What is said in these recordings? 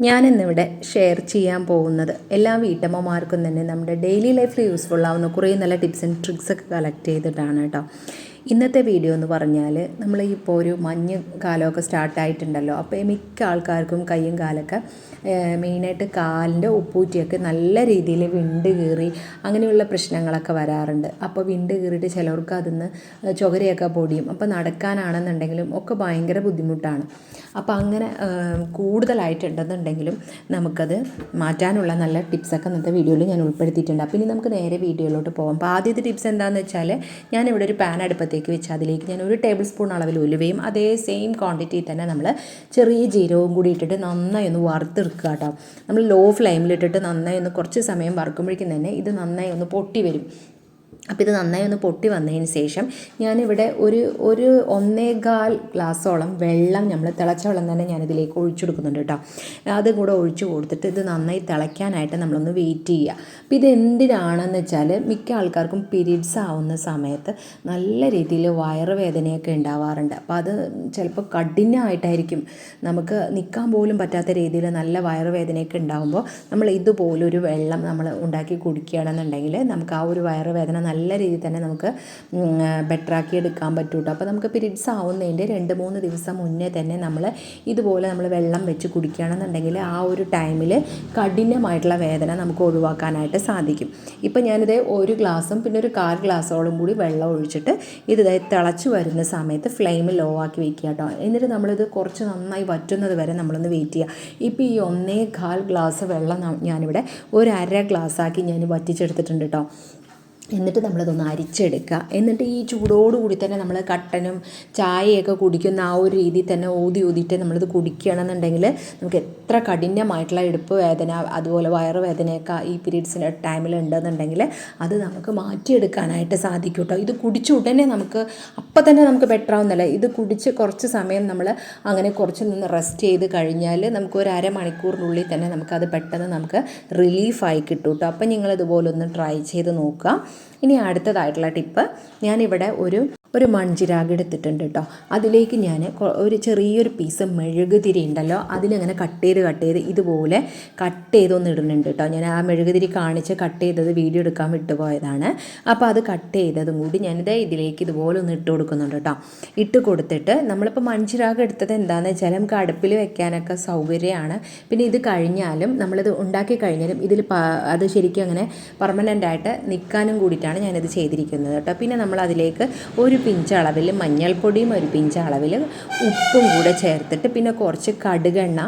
ഞാനിന്നിവിടെ ഷെയർ ചെയ്യാൻ പോകുന്നത് എല്ലാ വീട്ടമ്മമാർക്കും തന്നെ നമ്മുടെ ഡെയിലി ലൈഫിൽ യൂസ്ഫുൾ ആവുന്ന കുറേ നല്ല ടിപ്സ് ആൻഡ് ട്രിക്സ് ഒക്കെ കളക്ട് ചെയ്തിട്ടാണ് കേട്ടോ. ഇന്നത്തെ വീഡിയോ എന്ന് പറഞ്ഞാൽ നമ്മൾ ഇപ്പോൾ ഒരു മഞ്ഞ് കാലമൊക്കെ സ്റ്റാർട്ടായിട്ടുണ്ടല്ലോ അപ്പോൾ മിക്ക ആൾക്കാർക്കും കയ്യും കാലൊക്കെ മെയിനായിട്ട് കാലിന്റെ ഉപ്പൂറ്റിയൊക്കെ നല്ല രീതിയിൽ വിണ്ട് കീറി അങ്ങനെയുള്ള പ്രശ്നങ്ങളൊക്കെ വരാറുണ്ട്. അപ്പോൾ വിണ്ട് കീറിയിട്ട് ചിലർക്ക് അതിന്ന് ചുകരയൊക്കെ പൊടിയും അപ്പോൾ നടക്കാനാണെന്നുണ്ടെങ്കിലും ഒക്കെ ഭയങ്കര ബുദ്ധിമുട്ടാണ്. അപ്പോൾ അങ്ങനെ കൂടുതലായിട്ടുണ്ടെന്നുണ്ടെങ്കിലും നമുക്കത് മാറ്റാനുള്ള നല്ല ടിപ്സൊക്കെ ഇന്നത്തെ വീഡിയോയിൽ ഞാൻ ഉൾപ്പെടുത്തിയിട്ടുണ്ട്. അപ്പോൾ ഇനി നമുക്ക് നേരെ വീഡിയോയിലോട്ട് പോകാം അപ്പോൾ ആദ്യത്തെ ടിപ്സ് എന്താണെന്ന് വെച്ചാൽ ഞാനിവിടെ ഒരു പാൻ അടുപ്പത്തേക്ക് വെച്ച് അതിലേക്ക് ഞാൻ ഒരു ടേബിൾ സ്പൂൺ അളവിൽ ഉലുവയും അതേ സെയിം ക്വാണ്ടിറ്റി തന്നെ നമ്മൾ ചെറിയ ജീരകവും കൂടി ഇട്ടിട്ട് നന്നായി ഒന്ന് വറുത്തെടുക്കുക കേട്ടോ. നമ്മൾ ലോ ഫ്ലെയിമിലിട്ടിട്ട് നന്നായി ഒന്ന് കുറച്ച് സമയം വറുക്കുമ്പോഴേക്കും തന്നെ ഇത് നന്നായി ഒന്ന് പൊട്ടി വരും. അപ്പോൾ ഇത് നന്നായി ഒന്ന് പൊട്ടി വന്നതിന് ശേഷം ഞാനിവിടെ ഒരു ഒരു ഒന്നേകാൽ ഗ്ലാസ്സോളം വെള്ളം നമ്മൾ തിളച്ച വെള്ളം തന്നെ ഞാനിതിലേക്ക് ഒഴിച്ചു കൊടുക്കുന്നുണ്ട് കേട്ടോ. അതും കൂടെ ഒഴിച്ചു കൊടുത്തിട്ട് ഇത് നന്നായി തിളയ്ക്കാനായിട്ട് നമ്മളൊന്ന് വെയിറ്റ് ചെയ്യുക. അപ്പോൾ ഇത് എന്തിനാണെന്ന് വെച്ചാൽ മിക്ക ആൾക്കാർക്കും പീരീഡ്സ് ആവുന്ന സമയത്ത് നല്ല രീതിയിൽ വയറുവേദനയൊക്കെ ഉണ്ടാവാറുണ്ട്. അപ്പോൾ അത് ചിലപ്പോൾ കഠിനമായിട്ടായിരിക്കും നമുക്ക് നിൽക്കാൻ പോലും പറ്റാത്ത രീതിയിൽ നല്ല വയറുവേദനയൊക്കെ ഉണ്ടാകുമ്പോൾ നമ്മൾ ഇതുപോലൊരു വെള്ളം നമ്മൾ ഉണ്ടാക്കി കുടിക്കുകയാണെന്നുണ്ടെങ്കിൽ നമുക്ക് ആ ഒരു വയറുവേദന നല്ല രീതിയിൽ തന്നെ നമുക്ക് ബെറ്ററാക്കി എടുക്കാൻ പറ്റൂട്ടോ. അപ്പോൾ നമുക്ക് പീരീഡ്സ് ആവുന്നതിന്റെ രണ്ട് മൂന്ന് ദിവസം മുന്നേ തന്നെ നമ്മൾ ഇതുപോലെ നമ്മൾ വെള്ളം വെച്ച് കുടിക്കുകയാണെന്നുണ്ടെങ്കിൽ ആ ഒരു ടൈമിൽ കഠിനമായിട്ടുള്ള വേദന നമുക്ക് ഒഴിവാക്കാനായിട്ട് സാധിക്കും. ഇപ്പം ഞാനിത് ഒരു ഗ്ലാസ്സും പിന്നെ ഒരു കാൽ ഗ്ലാസ്സോളം കൂടി വെള്ളം ഒഴിച്ചിട്ട് ഇത് തിളച്ച് വരുന്ന സമയത്ത് ഫ്ലെയിം ലോ ആക്കി വെക്കുക കേട്ടോ. എന്നിട്ട് നമ്മളിത് കുറച്ച് നന്നായി വറ്റുന്നത് വരെ നമ്മളൊന്ന് വെയിറ്റ് ചെയ്യുക. ഇപ്പോൾ ഈ ഒന്നേ കാൽ ഗ്ലാസ് വെള്ളം ഞാനിവിടെ ഒരു അര ഗ്ലാസ്സാക്കി ഞാൻ വറ്റിച്ചെടുത്തിട്ടുണ്ട് കേട്ടോ. എന്നിട്ട് നമ്മളതൊന്ന് അരിച്ചെടുക്കുക. എന്നിട്ട് ഈ ചൂടോടുകൂടി തന്നെ നമ്മൾ കട്ടനും ചായയൊക്കെ കുടിക്കുന്ന ആ ഒരു രീതിയിൽ തന്നെ ഊതി ഊതിയിട്ട് നമ്മളിത് കുടിക്കുകയാണെന്നുണ്ടെങ്കിൽ നമുക്ക് എത്ര കഠിനമായിട്ടുള്ള ഇടുപ്പ് വേദന അതുപോലെ വയറുവേദനയൊക്കെ ഈ പീരീഡ്സിന്റെ ടൈമിൽ ഉണ്ടെന്നുണ്ടെങ്കിൽ അത് നമുക്ക് മാറ്റിയെടുക്കാനായിട്ട് സാധിക്കും കേട്ടോ ഇത് കുടിച്ച ഉടനെ നമുക്ക് അപ്പം തന്നെ നമുക്ക് ബെറ്റർ ആവുന്നില്ല? ഇത് കുടിച്ച് കുറച്ച് സമയം നമ്മൾ അങ്ങനെ കുറച്ച് നിന്ന് റെസ്റ്റ് ചെയ്ത് കഴിഞ്ഞാൽ നമുക്ക് ഒരു അരമണിക്കൂറിനുള്ളിൽ തന്നെ നമുക്കത് പെട്ടെന്ന് നമുക്ക് റിലീഫായി കിട്ടും കേട്ടോ അപ്പം നിങ്ങളിതുപോലെ ഒന്ന് ട്രൈ ചെയ്ത് നോക്കുക. ഇനി അടുത്തതായിട്ടുള്ള ടിപ്പ് ഞാനിവിടെ ഒരു ഒരു മൺചിരാഗ് എടുത്തിട്ടുണ്ട് കേട്ടോ. അതിലേക്ക് ഞാൻ ഒരു ചെറിയൊരു പീസ് മെഴുകുതിരി ഉണ്ടല്ലോ. അതിലങ്ങനെ കട്ട് ചെയ്ത് കട്ട് ചെയ്ത് ഇതുപോലെ കട്ട് ചെയ്തൊന്ന് ഇടുന്നുണ്ട് കേട്ടോ. ഞാൻ ആ മെഴുകുതിരി കാണിച്ച് കട്ട് ചെയ്തത് വീഡിയോ എടുക്കാൻ വിട്ടുപോയതാണ്. അപ്പോൾ അത് കട്ട് ചെയ്തതും കൂടി ഞാനിത് ഇതിലേക്ക് ഇതുപോലെ ഒന്ന് ഇട്ട് കൊടുക്കുന്നുണ്ട് കേട്ടോ. ഇട്ട് കൊടുത്തിട്ട് നമ്മളിപ്പോൾ മൺചിരാഗ് എടുത്തത് എന്താണെന്ന് വെച്ചാൽ നമുക്ക് അടുപ്പിൽ വെക്കാനൊക്കെ സൗകര്യമാണ്. പിന്നെ ഇത് കഴിഞ്ഞാലും നമ്മളിത് ഉണ്ടാക്കി കഴിഞ്ഞാലും ഇതിൽ അത് ശരിക്കും അങ്ങനെ പെർമനന്റ് ആയിട്ട് നിൽക്കാനും കൂടിയിട്ടാണ് ഞാനിത് ചെയ്തിരിക്കുന്നത് കേട്ടോ. പിന്നെ നമ്മൾ അതിലേക്ക് ഒരു പിഞ്ച് അളവിൽ മഞ്ഞൾപ്പൊടിയും ഒരു പിഞ്ച് അളവിൽ ഉപ്പും കൂടെ ചേർത്തിട്ട് പിന്നെ കുറച്ച് കടുകെണ്ണ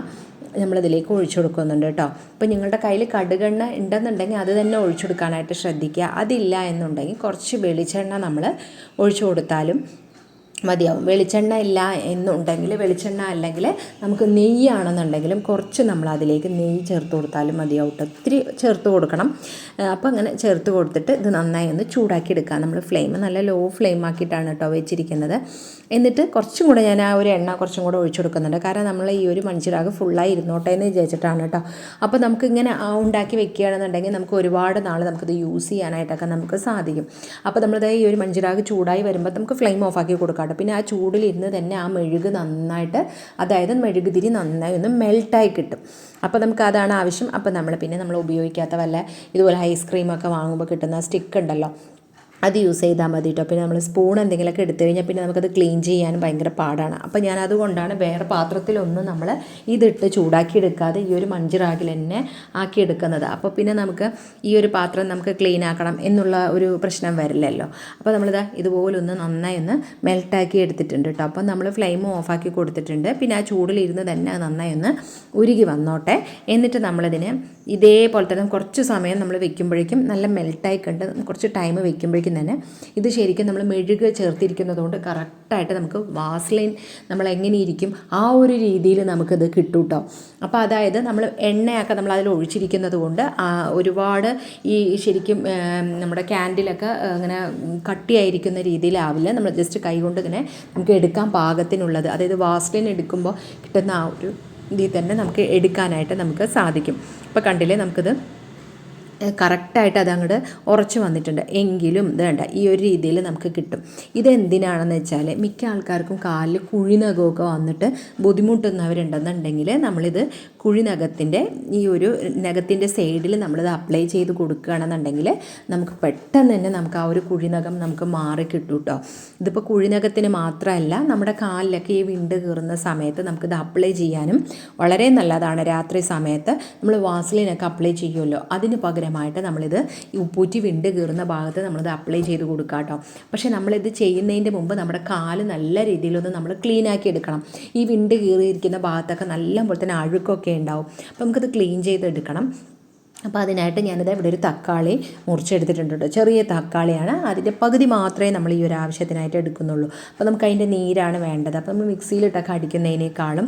നമ്മളതിലേക്ക് ഒഴിച്ചു കൊടുക്കുന്നുണ്ട് കേട്ടോ. അപ്പോൾ നിങ്ങളുടെ കയ്യിൽ കടുകെണ്ണ ഉണ്ടെന്നുണ്ടെങ്കിൽ അത് തന്നെ ഒഴിച്ചു കൊടുക്കാനായിട്ട് ശ്രദ്ധിക്കുക. അതില്ല എന്നുണ്ടെങ്കിൽ കുറച്ച് വെളിച്ചെണ്ണ നമ്മൾ ഒഴിച്ചു കൊടുത്താലും മതിയാവും. വെളിച്ചെണ്ണ ഇല്ല എന്നുണ്ടെങ്കിൽ വെളിച്ചെണ്ണ അല്ലെങ്കിൽ നമുക്ക് നെയ്യാണെന്നുണ്ടെങ്കിലും കുറച്ച് നമ്മൾ അതിലേക്ക് നെയ്യ് ചേർത്ത് കൊടുത്താലും മതിയാവും ഒത്തിരി ചേർത്ത് കൊടുക്കണം. അപ്പോൾ അങ്ങനെ ചേർത്ത് കൊടുത്തിട്ട് ഇത് നന്നായി ഒന്ന് ചൂടാക്കി എടുക്കുക നമ്മൾ ഫ്ലെയിം നല്ല ലോ ഫ്ലെയിം ആക്കിയിട്ടാണ് കേട്ടോ വെച്ചിരിക്കുന്നത്. എന്നിട്ട് കുറച്ചും കൂടെ ഞാൻ ആ ഒരു എണ്ണ കുറച്ചും കൂടെ ഒഴിച്ചു കൊടുക്കുന്നുണ്ട്. കാരണം നമ്മൾ ഈ ഒരു മൺചിരാഗ് ഫുള്ളായി ഇരുന്നോട്ടെ എന്ന് വിചാരിച്ചിട്ടാണ് കേട്ടോ അപ്പോൾ നമുക്ക് ഇങ്ങനെ ഉണ്ടാക്കി വെക്കുകയാണെന്നുണ്ടെങ്കിൽ നമുക്ക് ഒരുപാട് നാൾ നമുക്കത് യൂസ് ചെയ്യാനായിട്ടൊക്കെ നമുക്ക് സാധിക്കും. അപ്പോൾ നമ്മളിത് ഈ ഒരു മൺചിരാഗ് ചൂടായി വരുമ്പോൾ നമുക്ക് ഫ്ലെയിം ഓഫ് ആക്കി കൊടുക്കാം കേട്ടോ പിന്നെ ആ ചൂടിലിരുന്ന് തന്നെ ആ മെഴുക് നന്നായിട്ട് അതായത് മെഴുകുതിരി നന്നായി ഒന്ന് മെൽട്ടായി കിട്ടും. അപ്പോൾ നമുക്ക് അതാണ് ആവശ്യം. അപ്പോൾ നമ്മൾ പിന്നെ നമ്മൾ ഉപയോഗിക്കാത്ത വല്ല ഇതുപോലെ ഐസ്ക്രീമൊക്കെ വാങ്ങുമ്പോൾ കിട്ടുന്ന സ്റ്റിക്ക് ഉണ്ടല്ലോ. അത് യൂസ് ചെയ്താൽ മതി കേട്ടോ പിന്നെ നമ്മൾ സ്പൂൺ എന്തെങ്കിലുമൊക്കെ എടുത്തു കഴിഞ്ഞാൽ പിന്നെ നമുക്കത് ക്ലീൻ ചെയ്യാനും ഭയങ്കര പാടാണ്. അപ്പോൾ ഞാൻ അതുകൊണ്ടാണ് വേറെ പാത്രത്തിലൊന്നും നമ്മൾ ഇതിട്ട് ചൂടാക്കി എടുക്കാതെ ഈ ഒരു മഞ്ചിറാകിൽ തന്നെ ആക്കി എടുക്കുന്നത് അപ്പോൾ പിന്നെ നമുക്ക് ഈ ഒരു പാത്രം നമുക്ക് ക്ലീൻ ആക്കണം എന്നുള്ള ഒരു പ്രശ്നം വരില്ലല്ലോ. അപ്പോൾ നമ്മളിത് ഇതുപോലെ ഒന്ന് നന്നായി ഒന്ന് മെൽട്ടാക്കി എടുത്തിട്ടുണ്ട് കേട്ടോ അപ്പം നമ്മൾ ഫ്ലെയിം ഓഫാക്കി കൊടുത്തിട്ടുണ്ട്. പിന്നെ ആ ചൂടിലിരുന്ന് തന്നെ നന്നായി ഒന്ന് ഉരുകി വന്നോട്ടെ. എന്നിട്ട് നമ്മളിതിന് ഇതേപോലെ തന്നെ കുറച്ച് സമയം നമ്മൾ വെക്കുമ്പോഴേക്കും നല്ല മെൽട്ടായി കണ്ട് കുറച്ച് ടൈം വെക്കുമ്പോഴേക്കും തന്നെ ഇത് ശരിക്കും നമ്മൾ മെഴുക് ചേർത്തിരിക്കുന്നതുകൊണ്ട് കറക്റ്റായിട്ട് നമുക്ക് വാസ്ലൈൻ നമ്മൾ എങ്ങനെ ഇരിക്കും ആ ഒരു രീതിയിൽ നമുക്കിത് കിട്ടും കേട്ടോ അപ്പോൾ അതായത് നമ്മൾ എണ്ണയൊക്കെ നമ്മൾ അതിൽ ഒഴിച്ചിരിക്കുന്നത് കൊണ്ട് ഒരുപാട് ഈ ശരിക്കും നമ്മുടെ ക്യാൻഡിലൊക്കെ അങ്ങനെ കട്ടിയായിരിക്കുന്ന രീതിയിലാവില്ല. നമ്മൾ ജസ്റ്റ് കൈ കൊണ്ട് ഇങ്ങനെ നമുക്ക് എടുക്കാൻ പാകത്തിനുള്ളത്. അതായത് വാസ്ലൈൻ എടുക്കുമ്പോൾ കിട്ടുന്ന ആ ഒരു ഇതിൽ തന്നെ നമുക്ക് എടുക്കാനായിട്ട് നമുക്ക് സാധിക്കും. അപ്പോൾ കണ്ടില്ലേ നമുക്കിത് കറക്റ്റായിട്ട് അത് അങ്ങോട്ട് ഉറച്ച് വന്നിട്ടുണ്ട്. എങ്കിലും വേണ്ട ഈ ഒരു രീതിയിൽ നമുക്ക് കിട്ടും. ഇതെന്തിനാണെന്ന് വെച്ചാൽ മിക്ക ആൾക്കാർക്കും കാലിൽ കുഴിനഖമൊക്കെ വന്നിട്ട് ബുദ്ധിമുട്ടുന്നവരുണ്ടെന്നുണ്ടെങ്കിൽ നമ്മളിത് കുഴിനഖത്തിന്റെ ഈ ഒരു നഖത്തിന്റെ സൈഡിൽ നമ്മളിത് അപ്ലൈ ചെയ്ത് കൊടുക്കുകയാണെന്നുണ്ടെങ്കിൽ നമുക്ക് പെട്ടെന്ന് തന്നെ നമുക്ക് ആ ഒരു കുഴിനഖം നമുക്ക് മാറി കിട്ടും കേട്ടോ ഇതിപ്പോൾ കുഴിനഖത്തിന് മാത്രമല്ല നമ്മുടെ കാലിലൊക്കെ ഈ വിണ്ട് കീറുന്ന സമയത്ത് നമുക്കിത് അപ്ലൈ ചെയ്യാനും വളരെ നല്ലതാണ്. രാത്രി സമയത്ത് നമ്മൾ വാസലിനൊക്കെ അപ്ലൈ ചെയ്യുമല്ലോ. അതിന് പകരമായിട്ട് നമ്മളിത് ഉപ്പൂറ്റി വിണ്ട് കീറുന്ന ഭാഗത്ത് നമ്മളിത് അപ്ലൈ ചെയ്ത് കൊടുക്കുക കേട്ടോ പക്ഷേ നമ്മളിത് ചെയ്യുന്നതിന്റെ മുമ്പ് നമ്മുടെ കാൽ നല്ല രീതിയിലൊന്ന് നമ്മൾ ക്ലീൻ ആക്കി എടുക്കണം. ഈ വിണ്ട് കീറിയിരിക്കുന്ന ഭാഗത്തൊക്കെ നല്ല പോലെ തന്നെ അഴുക്കൊക്കെ ഉണ്ടാവും. അപ്പോൾ നമുക്കത് ക്ലീൻ ചെയ്തെടുക്കണം. അപ്പോൾ അതിനായിട്ട് ഞാനിത് ഇവിടെ ഒരു തക്കാളി മുറിച്ചെടുത്തിട്ടുണ്ട് ചെറിയ തക്കാളിയാണ്. അതിന്റെ പകുതി മാത്രമേ നമ്മൾ ഈ ഒരു ആവശ്യത്തിനായിട്ട് എടുക്കുന്നുള്ളൂ. അപ്പോൾ നമുക്ക് അതിന്റെ നീരാണ് വേണ്ടത്. അപ്പോൾ നമ്മൾ മിക്സിയിലിട്ടൊക്കെ അടിക്കുന്നതിനേക്കാളും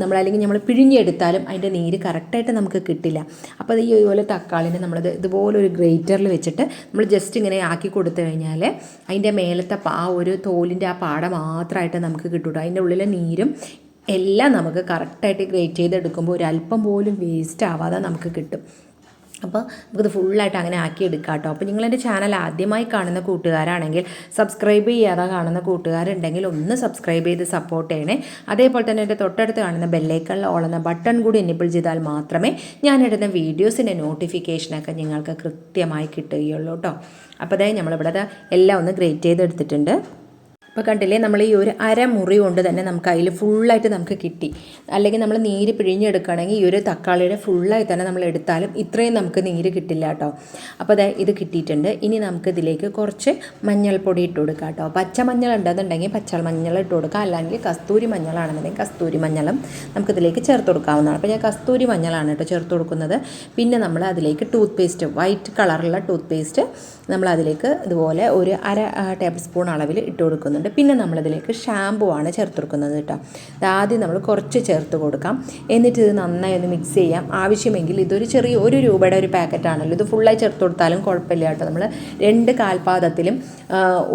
നമ്മൾ അല്ലെങ്കിൽ നമ്മൾ പിഴിഞ്ഞെടുത്താലും അതിന്റെ നീര് കറക്റ്റായിട്ട് നമുക്ക് കിട്ടില്ല. അപ്പോൾ ഈ ഇതുപോലെ തക്കാളിനെ നമ്മളത് ഇതുപോലെ ഒരു ഗ്രേറ്ററിൽ വെച്ചിട്ട് നമ്മൾ ജസ്റ്റ് ഇങ്ങനെ ആക്കി കൊടുത്തു കഴിഞ്ഞാൽ അതിന്റെ മേലത്തെ ആ ഒരു തോലിന്റെ ആ പാട മാത്രമായിട്ട് നമുക്ക് കിട്ടും അതിന്റെ ഉള്ളിലെ നീരും എല്ലാം നമുക്ക് കറക്റ്റായിട്ട് ഗ്രേറ്റ് ചെയ്തെടുക്കുമ്പോൾ ഒരു അല്പം പോലും വേസ്റ്റ് ആവാതെ നമുക്ക് കിട്ടും. അപ്പോൾ നമുക്കിത് ഫുള്ളായിട്ട് അങ്ങനെ ആക്കി എടുക്കാം കേട്ടോ അപ്പോൾ നിങ്ങളെന്റെ ചാനൽ ആദ്യമായി കാണുന്ന കൂട്ടുകാരാണെങ്കിൽ സബ്സ്ക്രൈബ് ചെയ്യാതെ കാണുന്ന കൂട്ടുകാരുണ്ടെങ്കിൽ ഒന്ന് സബ്സ്ക്രൈബ് ചെയ്ത് സപ്പോർട്ട് ചെയ്യണേ. അതേപോലെ തന്നെ എന്റെ തൊട്ടടുത്ത് കാണുന്ന ബെല്ലൈക്കണിൽ ഓളുന്ന ബട്ടൺ കൂടി എനേബിൾ ചെയ്താൽ മാത്രമേ ഞാനിടുന്ന വീഡിയോസിന്റെ നോട്ടിഫിക്കേഷനൊക്കെ നിങ്ങൾക്ക് കൃത്യമായി കിട്ടുകയുള്ളൂ കേട്ടോ അപ്പോൾ അതായത് നമ്മളിവിടെ എല്ലാം ഒന്ന് ഗ്രേറ്റ് ചെയ്തെടുത്തിട്ടുണ്ട്. ഇപ്പോൾ കണ്ടില്ലേ നമ്മൾ ഈ ഒരു അരമുറി കൊണ്ട് തന്നെ നമുക്ക് അതിൽ ഫുള്ളായിട്ട് നമുക്ക് കിട്ടി. അല്ലെങ്കിൽ നമ്മൾ നീര് പിഴിഞ്ഞെടുക്കുകയാണെങ്കിൽ ഈ ഒരു തക്കാളിയുടെ ഫുള്ളായി തന്നെ നമ്മൾ എടുത്താലും ഇത്രയും നമുക്ക് നീര് കിട്ടില്ല കേട്ടോ. അപ്പോൾ അതെ ഇത് കിട്ടിയിട്ടുണ്ട്. ഇനി നമുക്ക് ഇതിലേക്ക് കുറച്ച് മഞ്ഞൾപ്പൊടി ഇട്ട് കൊടുക്കാം കേട്ടോ. പച്ചമഞ്ഞൾ ഉണ്ടെന്നുണ്ടെങ്കിൽ പച്ച മഞ്ഞൾ ഇട്ട് കൊടുക്കാം. അല്ലെങ്കിൽ കസ്തൂരി മഞ്ഞളാണെന്നുണ്ടെങ്കിൽ കസ്തൂരി മഞ്ഞളും നമുക്കിതിലേക്ക് ചേർത്ത് കൊടുക്കാവുന്നതാണ്. അപ്പോൾ ഞാൻ കസ്തൂരി മഞ്ഞളാണ് കേട്ടോ ചേർത്ത് കൊടുക്കുന്നത്. പിന്നെ നമ്മൾ അതിലേക്ക് ടൂത്ത് പേസ്റ്റ് വൈറ്റ് കളറുള്ള ടൂത്ത് പേസ്റ്റ് നമ്മൾ അതിലേക്ക് ഇതുപോലെ ഒരു അര ടേബിൾ സ്പൂൺ അളവിൽ ഇട്ട് കൊടുക്കുന്നുണ്ട്. പിന്നെ നമ്മളതിലേക്ക് ഷാമ്പു ആണ് ചേർത്ത് കൊടുക്കുന്നത് കേട്ടോ ആദ്യം നമ്മൾ കുറച്ച് ചേർത്ത് കൊടുക്കാം. എന്നിട്ട് ഇത് നന്നായി ഒന്ന് മിക്സ് ചെയ്യാം. ആവശ്യമെങ്കിൽ ഇതൊരു ചെറിയ ഒരു രൂപയുടെ ഒരു പാക്കറ്റാണല്ലോ ഇത് ഫുള്ളായി ചേർത്ത് കൊടുത്താലും കുഴപ്പമില്ല കേട്ടോ. നമ്മൾ രണ്ട് കാൽപാദത്തിലും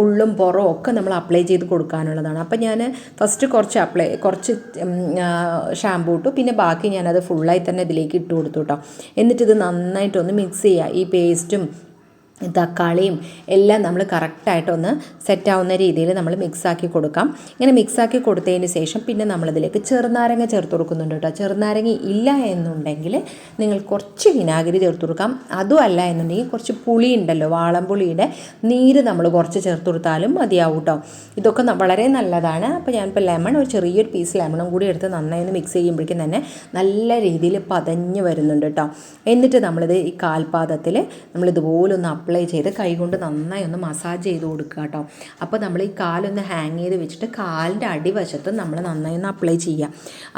ഉള്ളും പുറവും ഒക്കെ നമ്മൾ അപ്ലൈ ചെയ്ത് കൊടുക്കാനുള്ളതാണ്. അപ്പോൾ ഞാൻ ഫസ്റ്റ് കുറച്ച് അപ്ലൈ കുറച്ച് ഷാമ്പൂ ഇട്ടു. പിന്നെ ബാക്കി ഞാനത് ഫുള്ളായി തന്നെ ഇതിലേക്ക് ഇട്ട് കൊടുത്തു കേട്ടോ. എന്നിട്ടിത് നന്നായിട്ടൊന്ന് മിക്സ് ചെയ്യുക ഈ പേസ്റ്റും തക്കാളിയും എല്ലാം നമ്മൾ കറക്റ്റായിട്ടൊന്ന് സെറ്റാവുന്ന രീതിയിൽ നമ്മൾ മിക്സാക്കി കൊടുക്കാം. ഇങ്ങനെ മിക്സാക്കി കൊടുത്തതിന് ശേഷം പിന്നെ നമ്മളിതിലേക്ക് ചെറുനാരങ്ങ ചേർത്ത് കൊടുക്കുന്നുണ്ട് കേട്ടോ. ചെറുനാരങ്ങ ഇല്ല എന്നുണ്ടെങ്കിൽ നിങ്ങൾ കുറച്ച് വിനാഗിരി ചേർത്ത് കൊടുക്കാം. അതും അല്ല എന്നുണ്ടെങ്കിൽ കുറച്ച് പുളി ഉണ്ടല്ലോ വാളംപുളിയുടെ നീര് നമ്മൾ കുറച്ച് ചേർത്ത് കൊടുത്താലും മതിയാവും കേട്ടോ. ഇതൊക്കെ വളരെ നല്ലതാണ്. അപ്പോൾ ഞാനിപ്പോൾ ലെമൺ ഒരു ചെറിയൊരു പീസ് ലെമണും കൂടി എടുത്ത് നന്നായി ഒന്ന് മിക്സ് ചെയ്യുമ്പോഴേക്കും തന്നെ നല്ല രീതിയിൽ പതഞ്ഞ് വരുന്നുണ്ട് കേട്ടോ. എന്നിട്ട് നമ്മളിത് ഈ കാൽപാദത്തിൽ നമ്മളിതുപോലെ ഒന്ന് അപ്ലൈ ചെയ്ത് കൈകൊണ്ട് നന്നായി ഒന്ന് മസാജ് ചെയ്ത് കൊടുക്കുക കേട്ടോ അപ്പോൾ നമ്മൾ ഈ കാലൊന്ന് ഹാങ് ചെയ്ത് വെച്ചിട്ട് കാലിന്റെ അടിവശത്ത് നമ്മൾ നന്നായി ഒന്ന് അപ്ലൈ ചെയ്യുക.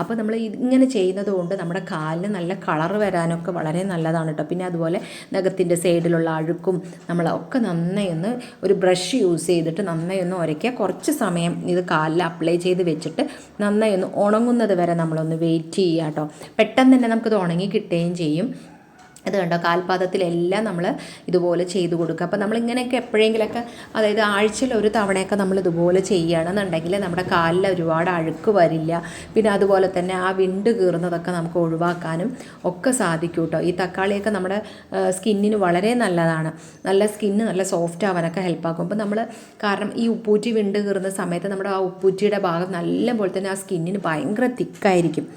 അപ്പോൾ നമ്മൾ ഇങ്ങനെ ചെയ്യുന്നത് കൊണ്ട് നമ്മുടെ കാലിന് നല്ല കളർ വരാനൊക്കെ വളരെ നല്ലതാണ് കേട്ടോ പിന്നെ അതുപോലെ നഖത്തിന്റെ സൈഡിലുള്ള അഴുക്കും നമ്മളൊക്കെ നന്നായി ഒന്ന് ഒരു ബ്രഷ് യൂസ് ചെയ്തിട്ട് നന്നായി ഒന്ന് ഉരയ്ക്കുക കുറച്ച് സമയം ഇത് കാലിൽ അപ്ലൈ ചെയ്ത് വെച്ചിട്ട് നന്നായി ഒന്ന് ഉണങ്ങുന്നത് വരെ നമ്മളൊന്ന് വെയിറ്റ് ചെയ്യുക കേട്ടോ പെട്ടെന്ന് തന്നെ നമുക്കിത് ഉണങ്ങി കിട്ടുകയും ചെയ്യും. ഇത് കണ്ടോ? കാൽപാദത്തിലെല്ലാം നമ്മൾ ഇതുപോലെ ചെയ്തു കൊടുക്കുക. അപ്പോൾ നമ്മളിങ്ങനെയൊക്കെ എപ്പോഴെങ്കിലൊക്കെ അതായത് ആഴ്ചയിൽ ഒരു തവണയൊക്കെ നമ്മൾ ഇതുപോലെ ചെയ്യുകയാണെന്നുണ്ടെങ്കിൽ നമ്മുടെ കാലിൽ ഒരുപാട് അഴുക്ക് വരില്ല. പിന്നെ അതുപോലെ തന്നെ ആ വിണ്ട് കീറുന്നതൊക്കെ നമുക്ക് ഒഴിവാക്കാനും ഒക്കെ സാധിക്കും കേട്ടോ. ഈ തക്കാളിയൊക്കെ നമ്മുടെ സ്കിന്നിന് വളരെ നല്ലതാണ്. നല്ല സ്കിന്ന് നല്ല സോഫ്റ്റ് ആവാനൊക്കെ ഹെൽപ്പാക്കും. അപ്പോൾ നമ്മൾ കാരണം ഈ ഉപ്പൂറ്റി വിണ്ട് കീറുന്ന സമയത്ത് നമ്മുടെ ആ ഉപ്പൂറ്റിയുടെ ഭാഗം നല്ല പോലെ തന്നെ ആ സ്കിന്നിന് ഭയങ്കര തിക്കായിരിക്കും.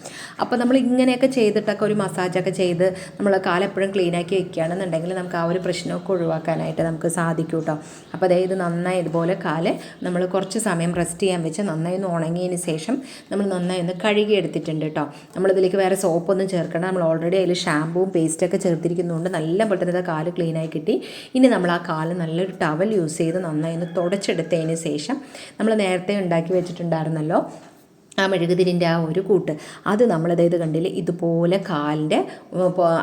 അപ്പോൾ നമ്മൾ ഇങ്ങനെയൊക്കെ ചെയ്തിട്ടൊക്കെ ഒരു മസാജൊക്കെ ചെയ്ത് നമ്മൾ കാലം എപ്പോഴും ക്ലീനാക്കി വെക്കുകയാണെന്നുണ്ടെങ്കിൽ നമുക്ക് ആ ഒരു പ്രശ്നമൊക്കെ ഒഴിവാക്കാനായിട്ട് നമുക്ക് സാധിക്കും കേട്ടോ അപ്പോൾ അതായത് നന്നായി ഇതുപോലെ കാൽ നമ്മൾ കുറച്ച് സമയം റെസ്റ്റ് ചെയ്യാൻ വെച്ച് നന്നായി ഒന്ന് ഉണങ്ങിയതിന് ശേഷം നമ്മൾ നന്നായി ഒന്ന് കഴുകി എടുത്തിട്ടുണ്ട് കേട്ടോ നമ്മളിതിലേക്ക് വേറെ സോപ്പൊന്നും ചേർക്കണം നമ്മൾ ഓൾറെഡി അതിൽ ഷാമ്പൂവും പേസ്റ്റൊക്കെ ചേർത്തിരിക്കുന്നതുകൊണ്ട് നല്ല പെട്ടെന്ന് കാൽ ക്ലീനായി കിട്ടി. ഇനി നമ്മൾ ആ കാൽ നല്ലൊരു ടവൽ യൂസ് ചെയ്ത് നന്നായി ഒന്ന് തുടച്ചെടുത്തതിന് ശേഷം നമ്മൾ നേരത്തെ ഉണ്ടാക്കി വെച്ചിട്ടുണ്ടായിരുന്നല്ലോ ആ മെഴുകുതിരിന്റെ ആ ഒരു കൂട്ട്. അത് നമ്മൾ അതായത് കണ്ടില്ല ഇതുപോലെ കാലിന്റെ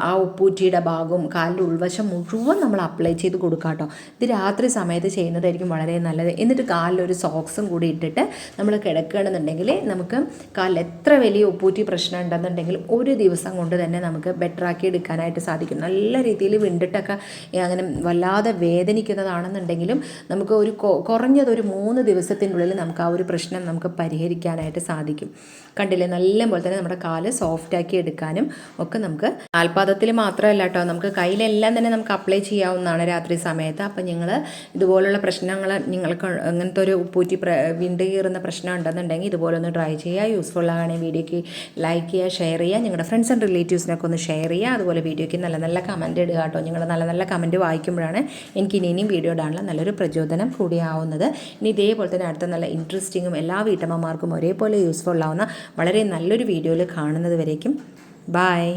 ആ ഉപ്പൂറ്റിയുടെ ഭാഗവും കാലിന്റെ ഉൾവശം മുഴുവൻ നമ്മൾ അപ്ലൈ ചെയ്ത് കൊടുക്കാം കേട്ടോ. ഇത് രാത്രി സമയത്ത് ചെയ്യുന്നതായിരിക്കും വളരെ നല്ലത്. എന്നിട്ട് കാലിലൊരു സോക്സും കൂടി ഇട്ടിട്ട് നമ്മൾ കിടക്കുകയാണെന്നുണ്ടെങ്കിൽ നമുക്ക് കാലിൽ എത്ര വലിയ ഉപ്പൂറ്റി പ്രശ്നം ഉണ്ടെന്നുണ്ടെങ്കിൽ ഒരു ദിവസം കൊണ്ട് തന്നെ നമുക്ക് ബെറ്റർ ആക്കി എടുക്കാനായിട്ട് സാധിക്കും. നല്ല രീതിയിൽ വിണ്ടിട്ടൊക്കെ അങ്ങനെ വല്ലാതെ വേദനിക്കുന്നതാണെന്നുണ്ടെങ്കിലും നമുക്ക് ഒരു കുറഞ്ഞത് ഒരു മൂന്ന് ദിവസത്തിനുള്ളിൽ നമുക്ക് ആ ഒരു പ്രശ്നം നമുക്ക് പരിഹരിക്കാനായിട്ട് സാധിക്കും. സാധിക്കും. കണ്ടില്ലേ? നല്ല പോലെ തന്നെ നമ്മുടെ കാൽ സോഫ്റ്റ് ആക്കി എടുക്കാനും ഒക്കെ നമുക്ക് കാൽപാദത്തിൽ മാത്രമല്ല കേട്ടോ നമുക്ക് കയ്യിലെല്ലാം തന്നെ നമുക്ക് അപ്ലൈ ചെയ്യാവുന്നതാണ് രാത്രി സമയത്ത്. അപ്പം നിങ്ങൾ ഇതുപോലുള്ള പ്രശ്നങ്ങൾ നിങ്ങൾക്ക് അങ്ങനത്തെ ഒരു പ്ര വിണ്ട് കീറുന്ന പ്രശ്നം ഉണ്ടെന്നുണ്ടെങ്കിൽ ഇതുപോലെ ഒന്ന് ട്രൈ ചെയ്യുക. യൂസ്ഫുൾ ആകണേ വീഡിയോക്ക് ലൈക്ക് ചെയ്യുക ഷെയർ ചെയ്യുക. നിങ്ങളുടെ ഫ്രണ്ട്സ് ആൻഡ് റിലേറ്റീവ്സിനൊക്കെ ഒന്ന് ഷെയർ ചെയ്യുക. അതുപോലെ വീഡിയോയ്ക്ക് നല്ല നല്ല കമന്റ് ഇടുക കേട്ടോ. നിങ്ങൾ നല്ല നല്ല കമന്റ് വായിക്കുമ്പോഴാണ് എനിക്ക് ഇനി ഇനിയും വീഡിയോ ഇടാനുള്ള നല്ലൊരു പ്രചോദനം കൂടിയാവുന്നത്. ഇനി ഇതേപോലെ തന്നെ അടുത്ത നല്ല ഇൻട്രസ്റ്റിങ്ങും എല്ലാ വീട്ടമ്മമാർക്കും ഒരേപോലെ യൂസ്ഫുൾ ആവുന്ന വളരെ നല്ലൊരു വീഡിയോയിൽ കാണുന്നത് വരേക്കും. ബായ്